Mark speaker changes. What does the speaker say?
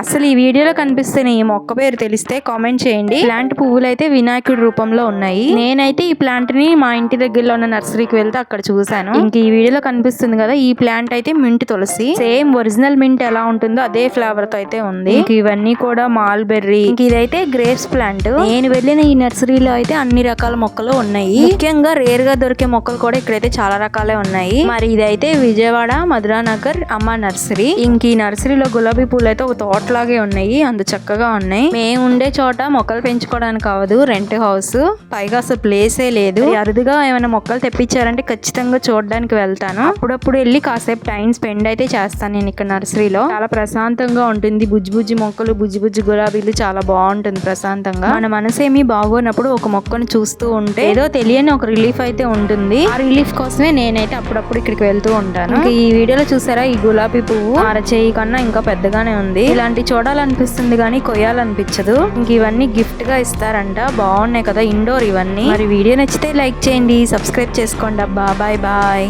Speaker 1: అసలు ఈ వీడియోలో కనిపిస్తున్న ఈ మొక్క పేరు తెలిస్తే కామెంట్ చేయండి. ఇలాంటి పువ్వులు అయితే వినాయకుడి రూపంలో ఉన్నాయి. నేనైతే ఈ ప్లాంట్ని మా ఇంటి దగ్గరలో ఉన్న నర్సరీకి వెళ్తే అక్కడ చూసాను ఇంక ఈ వీడియోలో కనిపిస్తుంది కదా ఈ ప్లాంట్ అయితే మింట్ తులసి. సేమ్ ఒరిజినల్ మింట్ ఎలా ఉంటుందో అదే ఫ్లేవర్తో అయితే ఉంది. ఇంక ఇవన్నీ కూడా మాల్బెర్రీ. ఇంక ఇదైతే గ్రేప్స్ ప్లాంట్. నేను వెళ్ళిన ఈ నర్సరీలో అయితే అన్ని రకాల మొక్కలు ఉన్నాయి. ముఖ్యంగా రేర్గా దొరికే మొక్కలు కూడా ఇక్కడైతే చాలా రకాలే ఉన్నాయి. మరి ఇదైతే విజయవాడ మధురానగర్ అమ్మ నర్సరీ. ఇంక ఈ నర్సరీలో గులాబీ పూలు అయితే ఒక తోట లాగే ఉన్నాయి అందు చక్కగా ఉన్నాయి. మేము ఉండే చోట మొక్కలు పెంచుకోవడానికి అవదు రెంట్ హౌస్. పైగా అసలు ప్లేసే లేదు. అరుదుగా ఏమైనా మొక్కలు తెప్పించారంటే ఖచ్చితంగా చూడడానికి వెళ్తాను. అప్పుడప్పుడు వెళ్ళి కాసేపు టైం స్పెండ్ అయితే చేస్తాను నేను ఇక్కడ నర్సరీలో. చాలా ప్రశాంతంగా ఉంటుంది. బుజ్జి బుజ్జి మొక్కలు బుజ్జి బుజ్జి గులాబీలు చాలా బాగుంటుంది ప్రశాంతంగా. మన మనసు ఏమీ బాగోనప్పుడు ఒక మొక్కను చూస్తూ ఉంటే ఏదో తెలియని ఒక రిలీఫ్ అయితే ఉంటుంది. ఆ రిలీఫ్ కోసమే నేనైతే అప్పుడప్పుడు ఇక్కడికి వెళ్తూ ఉంటాను. ఈ వీడియోలో చూసారా? ఈ గులాబీ పువ్వు. అరచేయి కన్నా ఇంకా పెద్దగానే ఉంది. ఇలాంటి ఇలాంటి చూడాలనిపిస్తుంది కానీ కొయ్యాలనిపించదు. ఇంక ఇవన్నీ గిఫ్ట్గా ఇస్తారంట. బాగున్నాయి కదా ఇండోర్ ఇవన్నీ. మరి వీడియో నచ్చితే లైక్ చేయండి సబ్స్క్రైబ్ చేసుకోండి అబ్బా. Bye bye.